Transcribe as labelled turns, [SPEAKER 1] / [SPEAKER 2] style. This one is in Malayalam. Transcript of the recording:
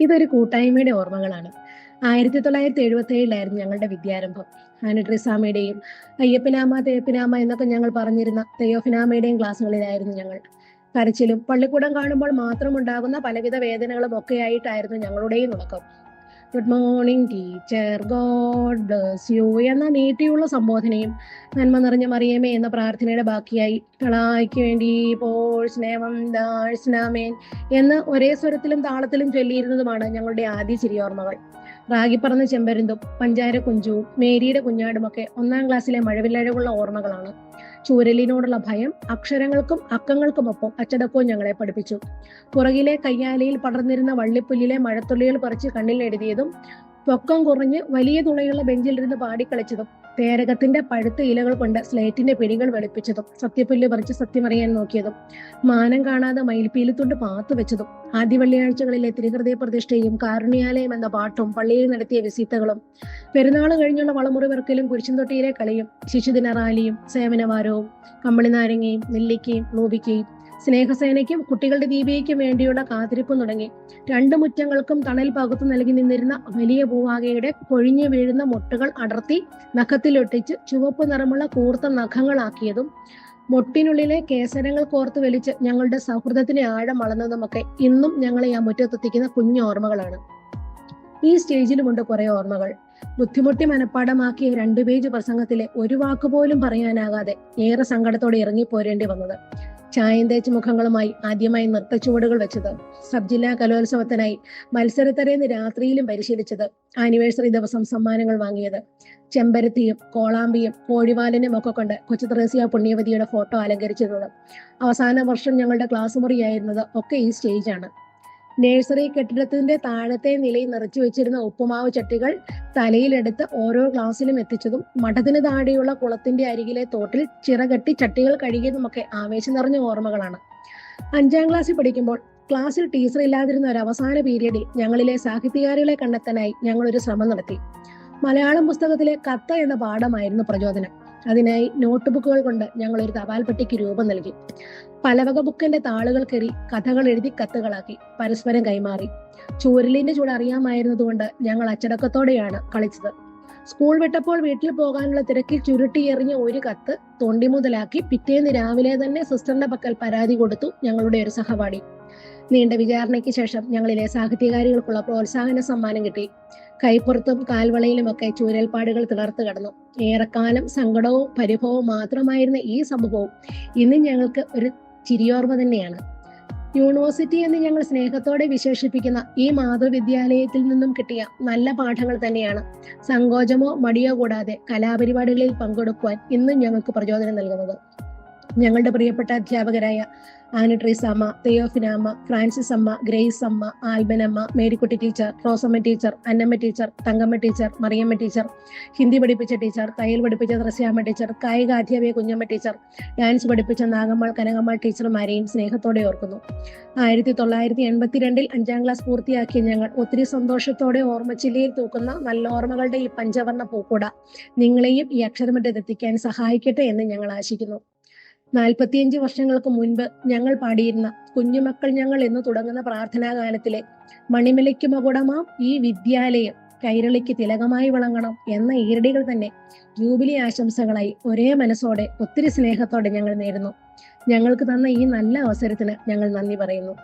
[SPEAKER 1] ഇതൊരു കൂട്ടായ്മയുടെ ഓർമ്മകളാണ്. ആയിരത്തി തൊള്ളായിരത്തി എഴുപത്തി ഏഴിലായിരുന്നു ഞങ്ങളുടെ വിദ്യാരംഭം. ആനട്രിസാമയുടെയും അയ്യപ്പനാമ തേപ്പിനാമ എന്നൊക്കെ ഞങ്ങൾ പറഞ്ഞിരുന്ന തെയ്യോഫിനാമയുടെയും ക്ലാസ്സുകളിലായിരുന്നു ഞങ്ങൾ. കരച്ചിലും പള്ളിക്കൂടം കാണുമ്പോൾ മാത്രം ഉണ്ടാകുന്ന പലവിധ വേദനകളും ഒക്കെയായിട്ടായിരുന്നു ഞങ്ങളുടെയും തുടക്കം. Good morning teacher God bless you എന്ന നീട്ടിയുള്ള സംബോധനയും നന്മ നിറഞ്ഞ മറിയമേ എന്ന പ്രാർത്ഥനയുടെ ബാക്കിയായി. കളായ്ക്ക് വേണ്ടി പോഴ്സ്നേവം ദാഴ്സ്നാമേൻ എന്ന് ഒരേ സ്വരത്തിലും താളത്തിലും ചൊല്ലിയിരുന്നതുമാണ് ഞങ്ങളുടെ ആദ്യ ചിരിയോർമ്മകൾ റാഗിപ്പറന്ന ചെമ്പരുന്തും പഞ്ചാര കുഞ്ചുവും മേരിയുടെ കുഞ്ഞാടുമൊക്കെ ഒന്നാം ക്ലാസ്സിലെ മഴവില്ലഴകുള്ള ഓർമ്മകളാണ്. ചൂരലിനോടുള്ള ഭയം അക്ഷരങ്ങൾക്കും അക്കങ്ങൾക്കുമൊപ്പം അച്ചടക്കവും ഞങ്ങളെ പഠിപ്പിച്ചു. പുറകിലെ കയ്യാലയിൽ പടർന്നിരുന്ന വള്ളിപ്പുല്ലിലെ മഴത്തുള്ളികൾ പറിച്ച് കണ്ണിൽ എഴുതിയതും പൊക്കം കുറഞ്ഞ് വലിയ തുളയുള്ള ബെഞ്ചിലിരുന്ന് പാടിക്കളിച്ചതും പേരകത്തിന്റെ പഴുത്ത ഇലകൾ കൊണ്ട് സ്ലേറ്റിന്റെ പിടികൾ വെളുപ്പിച്ചതും സത്യപ്പുല്ല് പറിച്ച് സത്യമറിയാൻ നോക്കിയതും മാനം കാണാതെ മയിൽപ്പീലത്തുണ്ട് പാത്തു വെച്ചതും ആദ്യ വെള്ളിയാഴ്ചകളിലെ തിരുഹൃദയ പ്രതിഷ്ഠയും കാരുണ്യാലയം എന്ന പാട്ടും പള്ളിയിൽ നടത്തിയ വിസീത്തകളും പെരുന്നാൾ കഴിഞ്ഞുള്ള വളമുറി വെറുക്കലും കുരിശുംതൊട്ടിയിലെ കളിയും ശിശുദിന റാലിയും സേവനവാരവും കമ്പിളിനാരങ്ങയും നെല്ലിക്കയും ലൂപിക്കയും സ്നേഹസേനയ്ക്കും കുട്ടികളുടെ ദീപികയ്ക്കും വേണ്ടിയുള്ള കാത്തിരിപ്പും തുടങ്ങി. രണ്ട് മുറ്റങ്ങൾക്കും തണൽ പകുത്തു നൽകി നിന്നിരുന്ന വലിയ പൂവാകയുടെ കൊഴിഞ്ഞു വീഴുന്ന മുട്ടകൾ അടർത്തി നഖത്തിലൊട്ടിച്ച് ചുവപ്പ് നിറമുള്ള കൂർത്ത നഖങ്ങളാക്കിയതും മുട്ടിനുള്ളിലെ കേസരങ്ങൾ കോർത്ത് വലിച്ച് ഞങ്ങളുടെ സൗഹൃദത്തിന് ആഴം വളർന്നതുമൊക്കെ ഇന്നും ഞങ്ങളെ ആ മുറ്റത്തെത്തിക്കുന്ന കുഞ്ഞു ഓർമ്മകളാണ്. ഈ സ്റ്റേജിലുമുണ്ട് കുറെ ഓർമ്മകൾ. ബുദ്ധിമുട്ടി മനഃപ്പാടമാക്കിയ രണ്ടു പേജ് പ്രസംഗത്തിലെ ഒരു വാക്കുപോലും പറയാനാകാതെ ഏറെ സങ്കടത്തോടെ ഇറങ്ങിപ്പോരേണ്ടി വന്നത്. ചായം തേച്ച് മുഖങ്ങളുമായി ആദ്യമായി നൃത്തച്ചുവടുകൾ വെച്ചത് സബ് ജില്ലാ കലോത്സവത്തിനായി മത്സരത്തരേന്ന് രാത്രിയിലും പരിശീലിച്ചത് ആനിവേഴ്സറി ദിവസം സമ്മാനങ്ങൾ വാങ്ങിയത്. ചെമ്പരത്തിയും കോളാമ്പിയും കോഴിവാലനും ഒക്കെ കൊണ്ട് കൊച്ചു ത്രേസ്യ പുണ്യവതിയുടെ ഫോട്ടോ അലങ്കരിച്ചിരുന്നത്. അവസാന വർഷം ഞങ്ങളുടെ ക്ലാസ് മുറിയായിരുന്നത് ഒക്കെ ഈ സ്റ്റേജാണ്. നേഴ്സറി കെട്ടിടത്തിന്റെ താഴത്തെ നിലയിൽ നിറച്ചു വെച്ചിരുന്ന ഉപ്പുമാവ് ചട്ടികൾ തലയിലെടുത്ത് ഓരോ ക്ലാസ്സിലും എത്തിച്ചതും മഠത്തിന് താഴെയുള്ള കുളത്തിന്റെ അരികിലെ തോട്ടിൽ ചിറകെട്ടി ചട്ടികൾ കഴുകിയതുമൊക്കെ ആവേശം നിറഞ്ഞ ഓർമ്മകളാണ്. അഞ്ചാം ക്ലാസ്സിൽ പഠിക്കുമ്പോൾ ക്ലാസ്സിൽ ടീച്ചർ ഇല്ലാതിരുന്ന ഒരു അവസാന പീരീഡിൽ ഞങ്ങളിലെ സാഹിത്യകാരികളെ കണ്ടെത്താനായി ഞങ്ങൾ ഒരു ശ്രമം നടത്തി. മലയാളം പുസ്തകത്തിലെ കത്ത എന്ന പാഠമായിരുന്നു പ്രചോദനം. അതിനായി നോട്ട് ബുക്കുകൾ കൊണ്ട് ഞങ്ങൾ ഒരു തപാൽ പെട്ടിക്ക് രൂപം നൽകി. പലവക ബുക്കിന്റെ താളുകൾ കയറി കഥകൾ എഴുതി കത്തുകളാക്കി പരസ്പരം കൈമാറി. ചൂരലിന്റെ ചൂട് അറിയാമായിരുന്നതുകൊണ്ട് ഞങ്ങൾ അച്ചടക്കത്തോടെയാണ് കളിച്ചത്. സ്കൂൾ വിട്ടപ്പോൾ വീട്ടിൽ പോകാനുള്ള തിരക്കിൽ ചുരുട്ടി എറിഞ്ഞ ഒരു കത്ത് തൊണ്ടി മുതലാക്കി പിറ്റേന്ന് രാവിലെ തന്നെ സിസ്റ്ററിന്റെ പക്കൽ പരാതി കൊടുത്തു ഞങ്ങളുടെ ഒരു സഹപാഠി. നീണ്ട വിചാരണയ്ക്ക് ശേഷം ഞങ്ങളിലെ സാഹിത്യകാരികൾക്കുള്ള പ്രോത്സാഹന സമ്മാനം കിട്ടി. കൈപ്പുറത്തും കാൽവളയിലുമൊക്കെ ചൂരൽപ്പാടുകൾ തിളർത്ത് കടന്നു. ഏറെക്കാലം സങ്കടവും പരിഭവവും മാത്രമായിരുന്ന ഈ സംഭവം ഇന്ന് ഞങ്ങൾക്ക് ഒരു ചിരിയോർമ്മ തന്നെയാണ്. യൂണിവേഴ്സിറ്റി എന്ന് ഞങ്ങൾ സ്നേഹത്തോടെ വിശേഷിപ്പിക്കുന്ന ഈ മാതൃവിദ്യാലയത്തിൽ നിന്നും കിട്ടിയ നല്ല പാഠങ്ങൾ തന്നെയാണ്. സങ്കോചമോ മടിയോ കൂടാതെ കലാപരിപാടികളിൽ പങ്കെടുക്കുവാൻ ഇന്നും ഞങ്ങൾക്ക് പ്രചോദനം നൽകുന്നത്. ഞങ്ങളുടെ പ്രിയപ്പെട്ട അധ്യാപകരായ ആനട്രീസ് അമ്മ തെയോഫിനാമ്മ ഫ്രാൻസിസ് അമ്മ ഗ്രേസ് അമ്മ ആൽബനമ്മ Marykutty teacher Rosamma teacher Annamma teacher Thankamma teacher Mariyamma teacher Hindi പഠിപ്പിച്ച ടീച്ചർ തയ്യൽ പഠിപ്പിച്ച ദൃശ്യാമ്മ ടീച്ചർ കായിക അധ്യാപിക കുഞ്ഞമ്മ ടീച്ചർ ഡാൻസ് പഠിപ്പിച്ച നാഗമ്മൾ കനകമ്മ ടീച്ചർമാരെയും സ്നേഹത്തോടെ ഓർക്കുന്നു. ആയിരത്തി തൊള്ളായിരത്തി എൺപത്തിരണ്ടിൽ അഞ്ചാം ക്ലാസ് പൂർത്തിയാക്കിയ ഞങ്ങൾ ഒത്തിരി സന്തോഷത്തോടെ ഓർമ്മച്ചില്ലയിൽ തൂക്കുന്ന നല്ല ഓർമ്മകളുടെ ഈ പഞ്ചവർണ പൂക്കൂട നിങ്ങളെയും ഈ അക്ഷരമറ്റത്തെത്തിക്കാൻ സഹായിക്കട്ടെ എന്ന് ഞങ്ങൾ ആശിക്കുന്നു. നാൽപ്പത്തിയഞ്ച് വർഷങ്ങൾക്ക് മുൻപ് ഞങ്ങൾ പാടിയിരുന്ന കുഞ്ഞുമക്കൾ ഞങ്ങൾ എന്ന് തുടങ്ങുന്ന പ്രാർത്ഥനാ ഗാനത്തിലെ മണിമലയ്ക്ക് മകുടമാം ഈ വിദ്യാലയം കൈരളിക്ക് തിലകമായി വിളങ്ങണം എന്ന ഈരടികൾ തന്നെ ജൂബിലി ആശംസകളായി ഒരേ മനസ്സോടെ ഒത്തിരി സ്നേഹത്തോടെ ഞങ്ങൾ നേരുന്നു. ഞങ്ങൾക്ക് തന്ന ഈ നല്ല അവസരത്തിന് ഞങ്ങൾ നന്ദി പറയുന്നു.